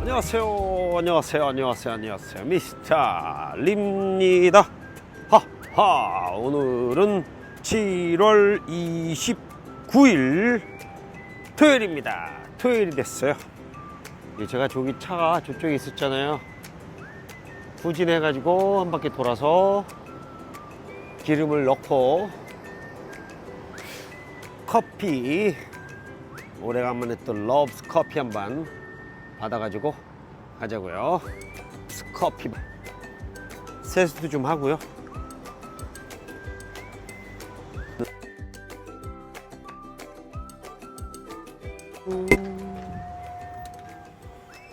안녕하세요. 안녕하세요. 안녕하세요. 안녕하세요. 미스터 립니다. 하하. 오늘은 7월 29일 토요일입니다. 토요일이 됐어요. 이 제가 저기 차가 저쪽에 있었잖아요. 후진해가지고 한 바퀴 돌아서 기름을 넣고 커피 오래간만에 또 러브스 커피 한반 받아가지고 가자고요. 커피 세수도 좀 하고요.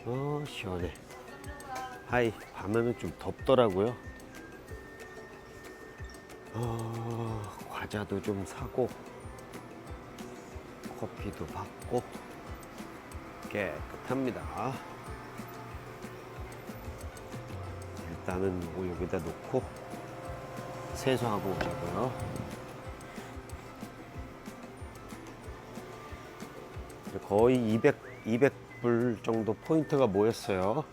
어 시원해. 하이 밤에는 좀 덥더라고요. 어, 과자도 좀 사고 커피도 받고 깨끗합니다. 일단은 뭐 여기다 놓고 세수하고 오자고요. 거의 200, 200불 정도 포인트가 모였어요.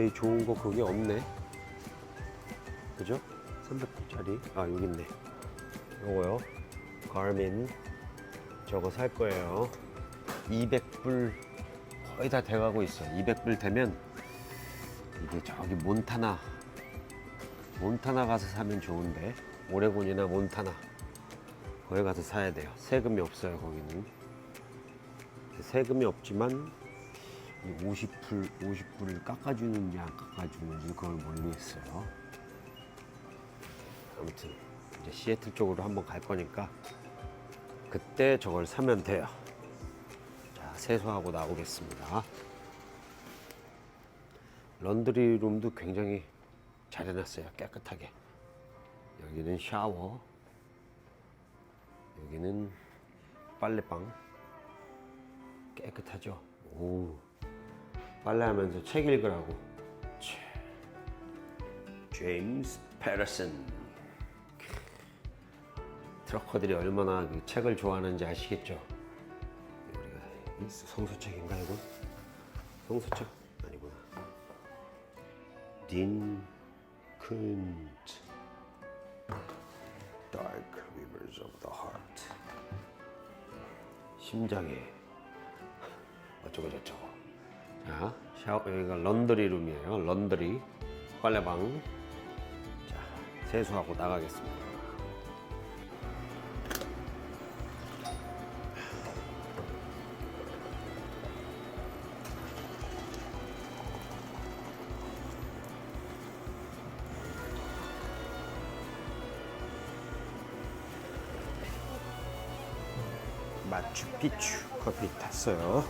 제일 좋은 거 그게 없네. 그죠? 300불짜리. 아, 여기 있네. 요거요. 가민 저거 살 거예요. 200불 거의 다 돼가고 있어. 200불 되면 이게 저기 몬타나 몬타나 가서 사면 좋은데 오레곤이나 몬타나 거기 가서 사야 돼요. 세금이 없어요 거기는. 세금이 없지만 50불 50불을 깎아주는지 안 깎아주는지 그걸 모르겠어요. 아무튼 이제 시애틀 쪽으로 한번 갈 거니까 그때 저걸 사면 돼요. 자, 세수하고 나오겠습니다. 런드리 룸도 굉장히 잘 해놨어요. 깨끗하게. 여기는 샤워. 여기는 빨래방. 깨끗하죠. 오. 빨래하면서 책 읽으라고. 치. 제임스 페러슨. 트럭커들이 얼마나 그 책을 좋아하는지 아시겠죠? 우리가 성서책인가 이거? 성서책 아니구나. 딘 쿤트 Dark Rivers of the Heart 심장에 어쩌고 저쩌고 자 샤워 여기가 런드리 룸이에요. 런드리 빨래방. 자 세수하고 나가겠습니다. 마추픽추 커피 탔어요.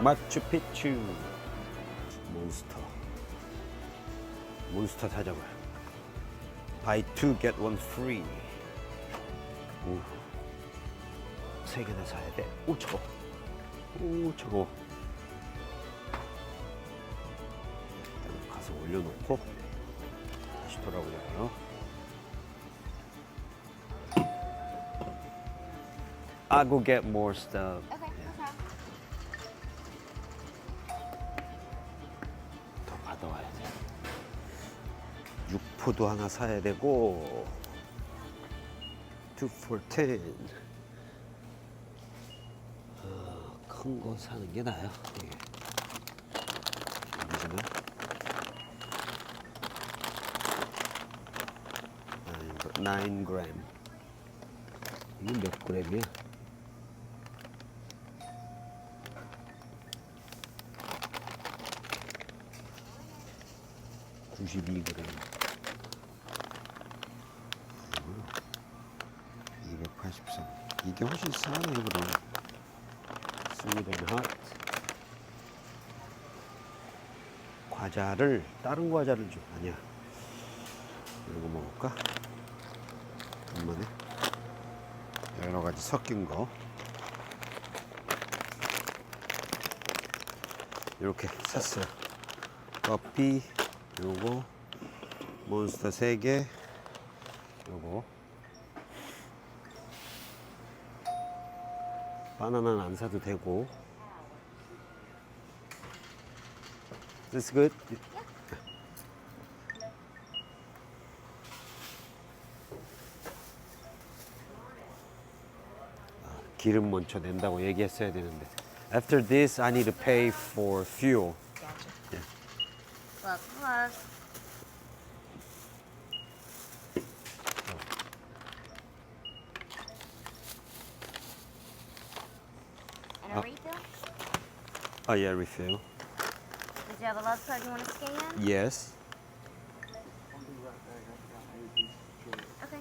마추픽추 몬스터 몬스터 타자고요. Buy two get one free. 오, 세 개나 사야 돼. 오 저거, 오 저거. 가서 올려놓고 다시 돌아오자고요. I go get more stuff. 육포도 하나 사야 되고. 2 for 10. 어, 큰거 사는 게 나아요. 이게. 이거는 9 그램. 이게 몇 그램이야? 구십이. 283. 이게 훨씬 싸네 그럼. 스위덴 핫. 과자를 다른 과자를 좀 아니야. 이거 먹을까? 간만에 여러 가지 섞인 거. 이렇게 샀어요. 커피, 요거, 몬스터 3개, 요거. 바나나는 안 사도 되고. That's good. 기름 먼저 낸다고 얘기했어야 되는데. After this, I need to pay for fuel. Gotcha. Yeah. Plus, plus. Oh yeah, refill. Did you have a love card you want to scan? Yes. Okay.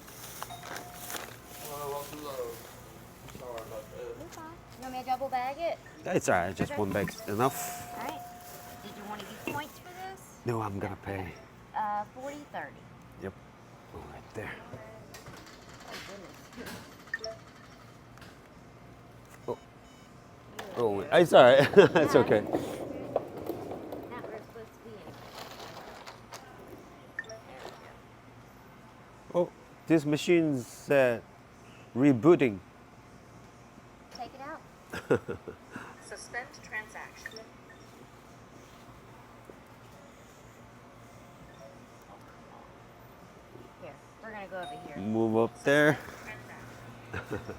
I'm low. Sorry about that. You're fine. You want me to double bag it? It's alright. Just Okay. one bag's enough. All right. Did you want to use points for this? No, I'm gonna pay. Uh, 40, 30. Yep. All right there. Oh, goodness. Oh, it's alright. it's okay. Not where it's supposed to be. Oh, this machine's uh, rebooting. Take it out. Suspend transaction. Here, we're going to go over here. Move up there. Transaction.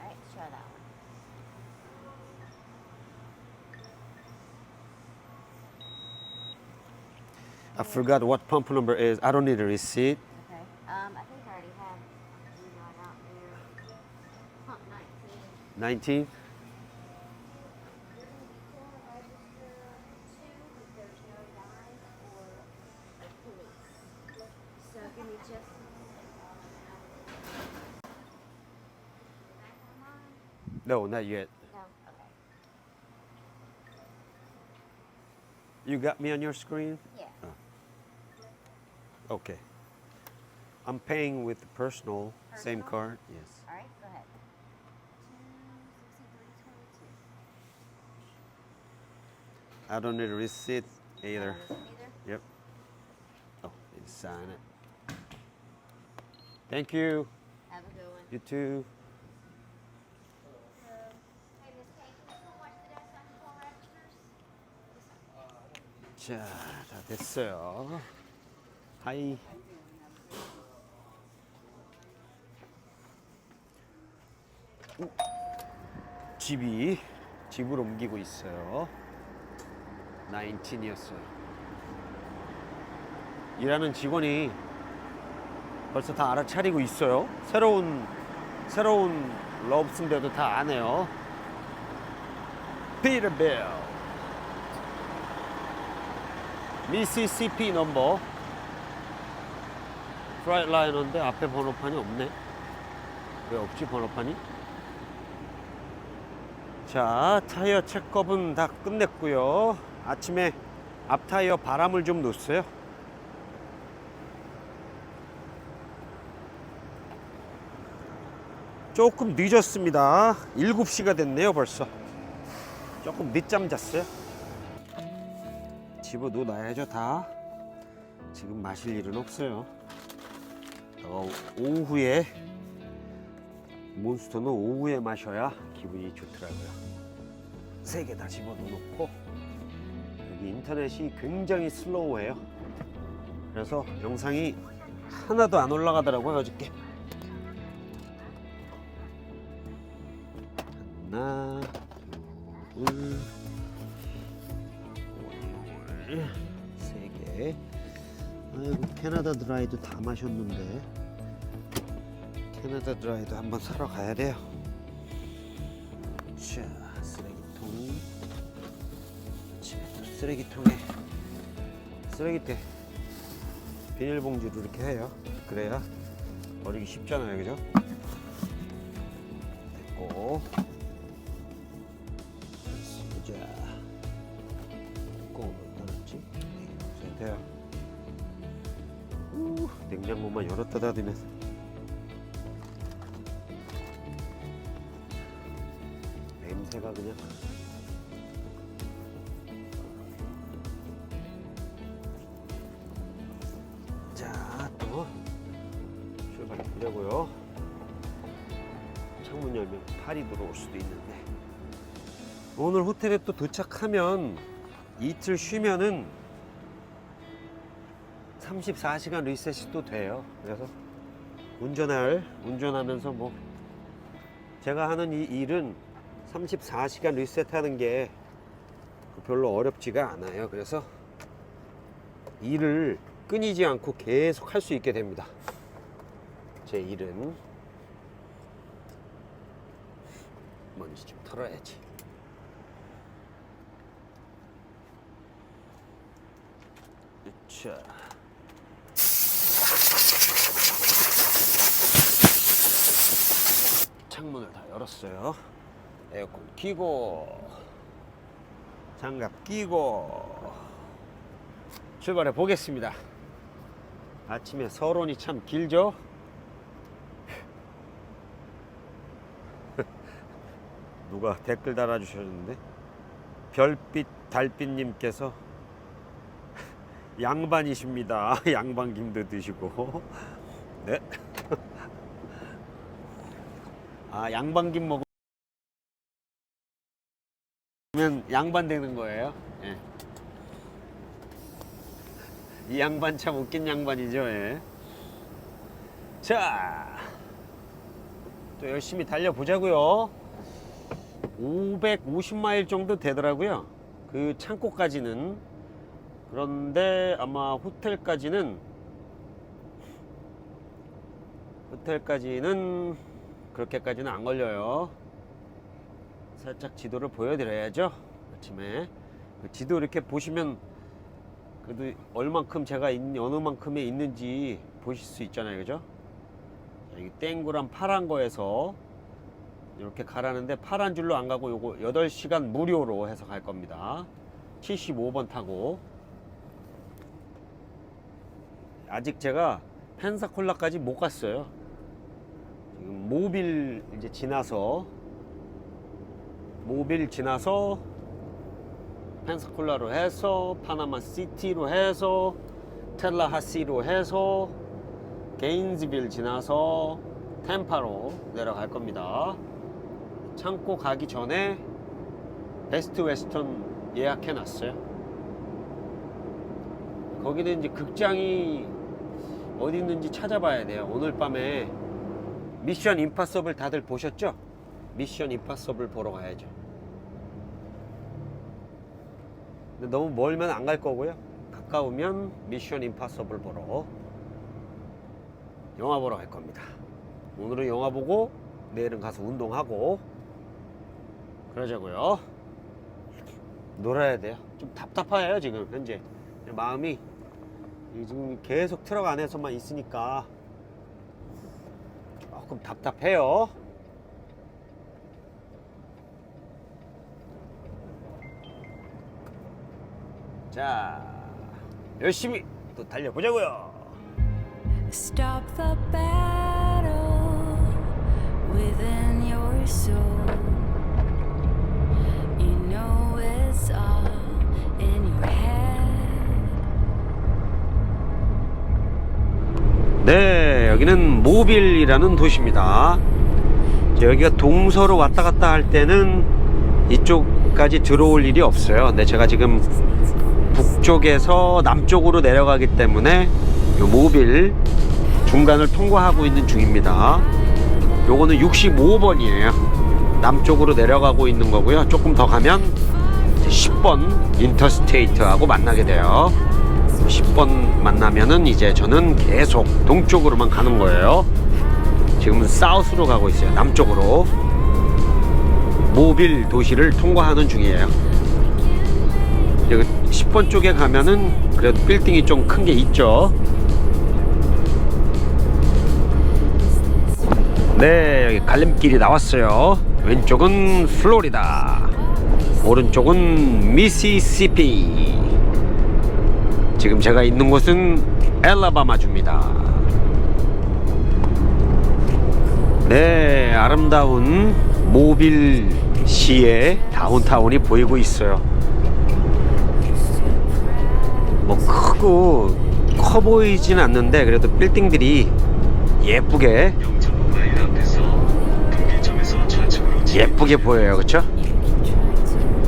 All right, show that one. I forgot what pump number is. I don't need a receipt. Okay. Um, I think I already have you out there. Pump 19. 19. So give me just. No, not yet. No. Okay. You got me on your screen? Yeah. Okay. I'm paying with the personal, same card, yes. All right, go ahead. I don't need a receipt either. Either? Yep. Oh, you sign it. Thank you. Have a good one. You too. Hey, Miss Kay, can you go watch the on registers? 하이. 오, 집이 집을 옮기고 있어요. 19이었어요. 일하는 직원이 벌써 다 알아차리고 있어요. 새로운 새로운 러브슨데도 다 아네요. 피터빌. 미시시피 넘버 프라이트 라이너인데 앞에 번호판이 없네. 왜 없지 번호판이? 자 타이어 체크업은 다 끝냈고요. 아침에 앞 타이어 바람을 좀 놓았어요. 조금 늦었습니다. 7시가 됐네요 벌써. 조금 늦잠 잤어요. 집어 넣어 놔야죠 다. 지금 마실 일은 없어요 어, 오후에 몬스터는 오후에 마셔야 기분이 좋더라고요. 세 개 다 집어넣어 놓고. 여기 인터넷이 굉장히 슬로우해요. 그래서 영상이 하나도 안 올라가더라고요 어저께 하나 둘세 개. 아이고 캐나다 드라이도 다 마셨는데 캐나다 드라이도 한번 사러 가야 돼요. 자 쓰레기통. 자, 또 쓰레기통에 쓰레기대 비닐봉지로 이렇게 해요. 그래야 버리기 쉽잖아요, 그죠? 됐고. 우, 냉장고만 열었다 닫으면 제가 그냥. 자또 출발해 보자고요. 창문 열면 팔이 들어올 수도 있는데. 오늘 호텔에 또 도착하면 이틀 쉬면은 34시간 리셋이 또 돼요 그래서 운전할 운전하면서 뭐 제가 하는 이 일은 34시간 리셋하는 게 별로 어렵지가 않아요. 그래서 일을 끊이지 않고 계속 할 수 있게 됩니다. 제 일은 먼지 좀 털어야지. 자. 창문을 다 열었어요. 에어컨 키고 장갑 끼고 출발해 보겠습니다. 아침에 서론이 참 길죠? 누가 댓글 달아주셨는데 별빛 달빛님께서 양반이십니다. 양반 김도 드시고 네. 아 양반김 먹으면 양반 되는 거예요? 예. 이 양반 참 웃긴 양반이죠. 예. 자, 또 열심히 달려 보자고요. 550마일 정도 되더라고요. 그 창고까지는 그런데 아마 호텔까지는 호텔까지는 그렇게까지는 안 걸려요. 살짝 지도를 보여드려야죠. 아침에 그 지도 이렇게 보시면 그래도 얼만큼 제가 있, 어느 만큼에 있는지 보실 수 있잖아요, 그죠? 자, 이 땡구랑 파란 거에서 이렇게 가라는데 파란 줄로 안 가고 요거 8시간 무료로 해서 갈 겁니다. 75번 타고 아직 제가 펜사콜라까지 못 갔어요. 모빌 이제 지나서 모빌 지나서 펜사콜라로 해서 파나마 시티로 해서 텔라하시로 해서 게인즈빌 지나서 템파로 내려갈 겁니다. 창고 가기 전에 베스트 웨스턴 예약해 놨어요. 거기는 이제 극장이 어디 있는지 찾아봐야 돼요. 오늘 밤에 미션 임파서블 다들 보셨죠? 미션 임파서블 보러 가야죠. 근데 너무 멀면 안 갈 거고요. 가까우면 미션 임파서블 보러 영화 보러 갈 겁니다. 오늘은 영화 보고 내일은 가서 운동하고 그러자고요. 놀아야 돼요. 좀 답답해요 지금 현재 마음이 이 지금 계속 트럭 안에서만 있으니까 조금 답답해요. 자, 열심히 또 달려보자고요. Stop the battle within 여기는 모빌이라는 도시입니다. 여기가 동서로 왔다 갔다 할 때는 이쪽까지 들어올 일이 없어요. 근데 제가 지금 북쪽에서 남쪽으로 내려가기 때문에 요 모빌 중간을 통과하고 있는 중입니다. 요거는 65번이에요. 남쪽으로 내려가고 있는 거고요. 조금 더 가면 10번 인터스테이트하고 만나게 돼요. 10번 만나면은 이제 저는 계속 동쪽으로만 가는 거예요. 지금은 사우스로 가고 있어요. 남쪽으로. 모빌 도시를 통과하는 중이에요. 여기 10번 쪽에 가면은 그래도 빌딩이 좀 큰 게 있죠. 네, 여기 갈림길이 나왔어요. 왼쪽은 플로리다. 오른쪽은 미시시피. 지금 제가 있는 곳은 엘라바마주입니다. 네, 아름다운 모빌 시의 다운타운이 보이고 있어요. 뭐 크고 커 보이진 않는데 그래도 빌딩들이 예쁘게 예쁘게 보여요, 그렇죠?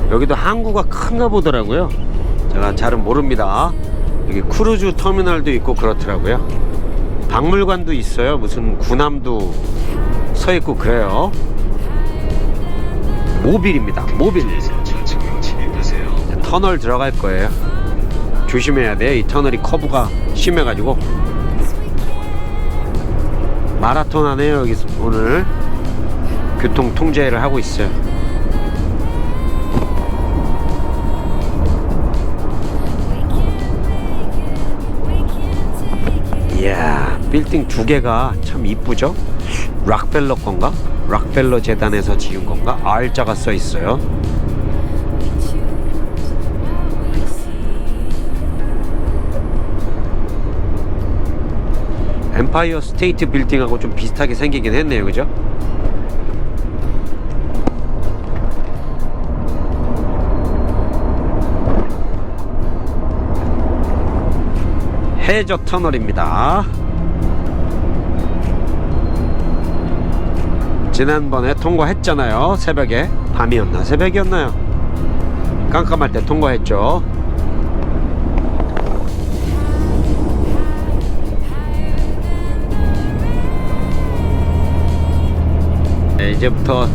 여기도 항구가 큰가 보더라고요. 제가 잘은 모릅니다. 여기 크루즈 터미널도 있고 그렇더라고요. 박물관도 있어요. 무슨 군함도 서 있고 그래요. 모빌입니다. 모빌. 터널 들어갈 거예요. 조심해야 돼. 이 터널이 커브가 심해가지고. 마라톤 하네요. 여기 오늘 교통 통제를 하고 있어요. 빌딩 두 개가 참 이쁘죠? 락펠러 건가? 락펠러 재단에서 지은 건가? R자가 써 있어요. 엠파이어 스테이트 빌딩하고 좀 비슷하게 생기긴 했네요, 그죠? 해저 터널입니다. 지난번에 통과했잖아요. 새벽에 밤이었나 새벽이었나요? 깜깜할 때 통과했죠. 네, 이제부터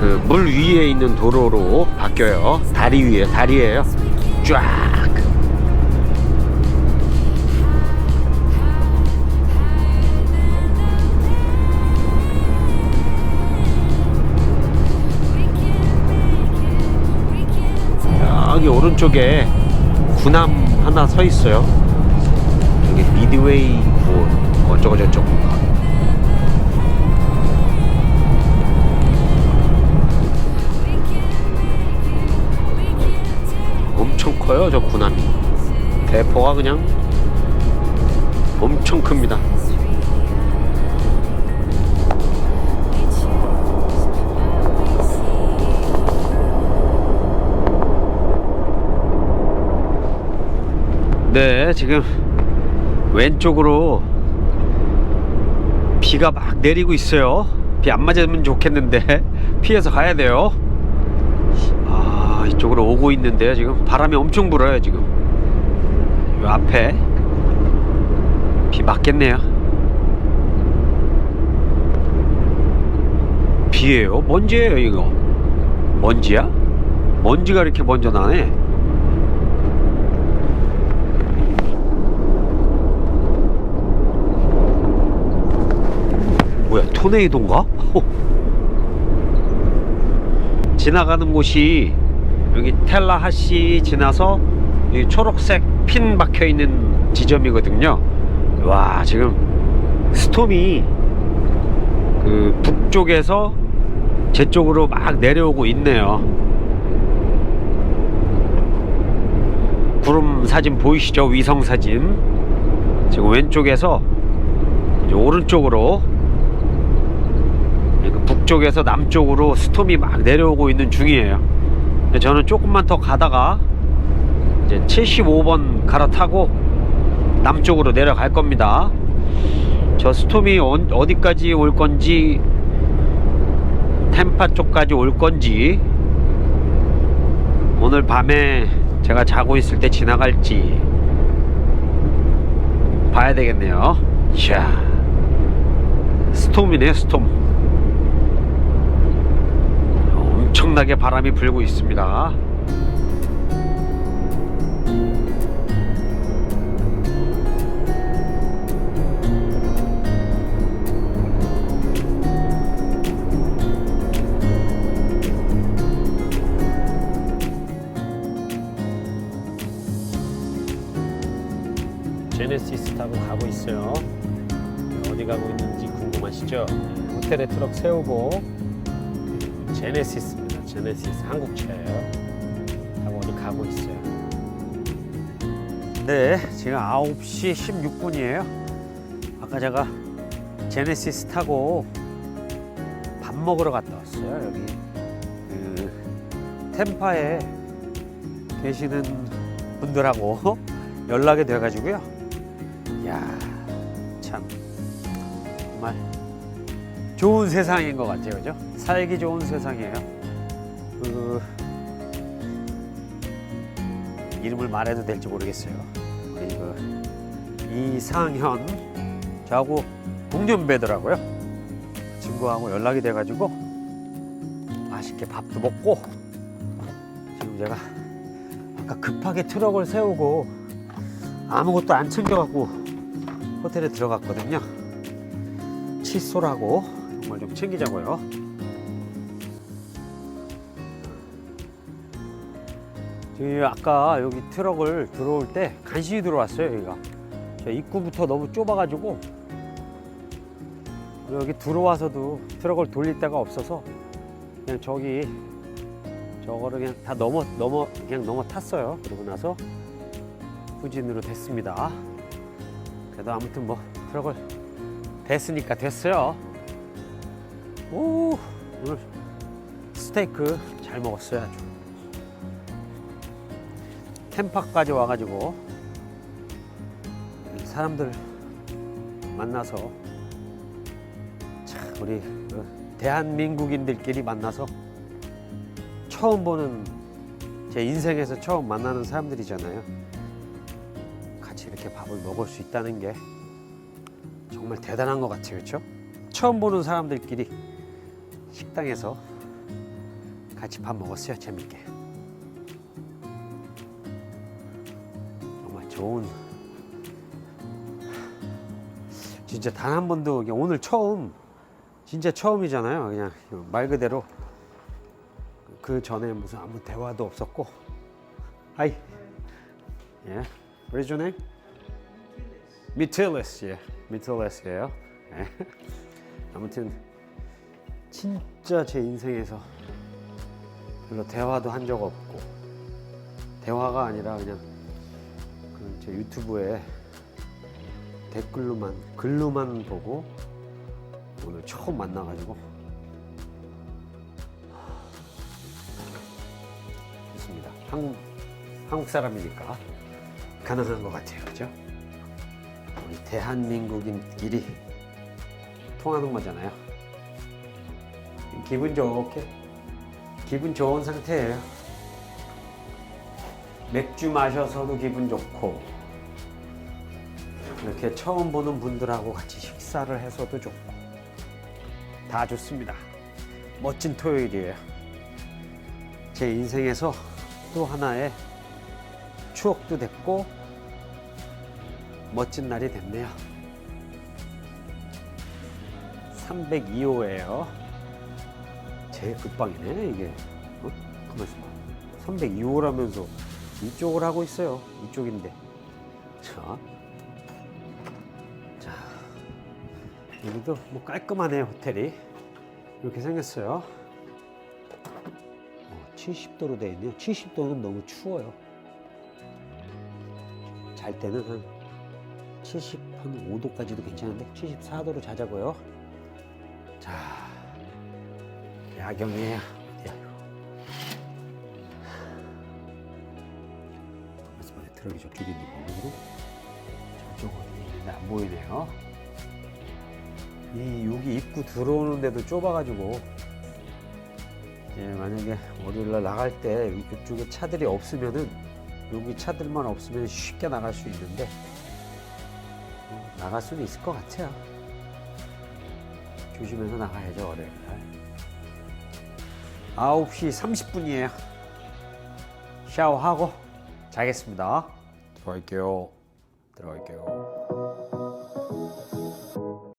그 물 위에 있는 도로로 바뀌어요. 다리 위에 다리예요. 쫙. 여기 오른쪽에 군함 하나 서 있어요. 저기 미드웨이 뭐 어쩌고 저쩌고. 엄청 커요 저 군함이. 대포가 그냥 엄청 큽니다. 네, 지금 왼쪽으로 비가 막 내리고 있어요. 비 안 맞으면 좋겠는데 피해서 가야 돼요. 아, 이쪽으로 오고 있는데요. 지금 바람이 엄청 불어요. 지금 이 앞에 비 맞겠네요. 비예요? 먼지예요, 이거? 먼지야? 먼지가 이렇게 먼저 나네. 뭐야 토네이도인가? 지나가는 곳이 여기 텔라하시 지나서 이 초록색 핀 박혀 있는 지점이거든요. 와 지금 스톰이 그 북쪽에서 제 쪽으로 막 내려오고 있네요. 구름 사진 보이시죠? 위성 사진. 지금 왼쪽에서 오른쪽으로 그 북쪽에서 남쪽으로 스톰이 막 내려오고 있는 중이에요. 저는 조금만 더 가다가 이제 75번 갈아타고 남쪽으로 내려갈 겁니다. 저 스톰이 어- 어디까지 올 건지 템파 쪽까지 올 건지 오늘 밤에 제가 자고 있을 때 지나갈지 봐야 되겠네요. 이야 스톰이네 스톰. 엄청나게 바람이 불고 있습니다. 제네시스 타고 가고 있어요. 어디 가고 있는지 궁금하시죠? 호텔에 트럭 세우고 제네시스입니다. 제네시스 한국차예요. 하고 어디 가고 있어요. 네, 지금 9시 16분이에요. 아까 제가 제네시스 타고 밥 먹으러 갔다 왔어요. 여기 그 템파에 계시는 분들하고 연락이 돼가지고요. 야, 참 정말 좋은 세상인 것 같아요, 그죠? 살기 좋은 세상이에요. 그 이름을 말해도 될지 모르겠어요. 우리 그 이상현 저하고 동년배더라고요. 친구하고 연락이 돼가지고 맛있게 밥도 먹고 지금 제가 아까 급하게 트럭을 세우고 아무것도 안 챙겨갖고 호텔에 들어갔거든요. 칫솔하고 정말 좀 챙기자고요. 저희 아까 여기 트럭을 들어올 때 간신히 들어왔어요 여기가. 저 입구부터 너무 좁아가지고 여기 들어와서도 트럭을 돌릴 데가 없어서 그냥 저기 저거를 그냥 다 넘어 넘어 그냥 넘어 탔어요. 그러고 나서 후진으로 됐습니다. 그래도 아무튼 뭐 트럭을 됐으니까 됐어요. 오 오늘 스테이크 잘 먹었어요 아주 템파까지 와가지고 사람들 만나서 참 우리 그 대한민국인들끼리 만나서 처음 보는 제 인생에서 처음 만나는 사람들이잖아요. 같이 이렇게 밥을 먹을 수 있다는 게 정말 대단한 것 같아요, 그렇죠? 처음 보는 사람들끼리 식당에서 같이 밥 먹었어요, 재밌게. 좋은. 진짜 단 한 번도 오늘 처음 진짜 처음이잖아요. 그냥 말 그대로. 그 전에 무슨 아무 대화도 없었고. 하이. 예. Your name? 미틀레스 예 미틀레스예요. 예. 아무튼 진짜 제 인생에서 별로 대화도 한 적 없고. 대화가 아니라 그냥 그 제 유튜브에 댓글로만 글로만 보고 오늘 처음 만나가지고 좋습니다. 한국 한국 사람이니까 가능한 것 같아요, 그죠? 우리 대한민국인끼리 통하는 거잖아요. 기분 좋게 기분 좋은 상태예요. 맥주 마셔서도 기분 좋고 이렇게 처음 보는 분들하고 같이 식사를 해서도 좋고 다 좋습니다. 멋진 토요일이에요. 제 인생에서 또 하나의 추억도 됐고 멋진 날이 됐네요. 302호예요. 제일 끝방이네 이게. 어? 가만 있어봐. 302호라면서 이쪽을 하고 있어요. 이쪽인데. 자. 자. 여기도 뭐 깔끔하네요, 호텔이. 이렇게 생겼어요. 어, 70도로 되어 있네요. 70도는 너무 추워요. 잘 때는 한 70, 한 5도까지도 괜찮은데 74도로 자자고요. 자, 야경이에요. 트럭이 저쪽에 있는 거고 저쪽 어디 있는데 안 보이네요. 이 여기 입구 들어오는데도 좁아가지고 예, 만약에 월요일날 나갈 때 이쪽에 차들이 없으면은 여기 차들만 없으면 쉽게 나갈 수 있는데 어, 나갈 수는 있을 것 같아요. 조심해서 나가야죠 월요일 날. 9시 30분이에요. 샤워하고 자겠습니다. 들어갈게요. 들어갈게요.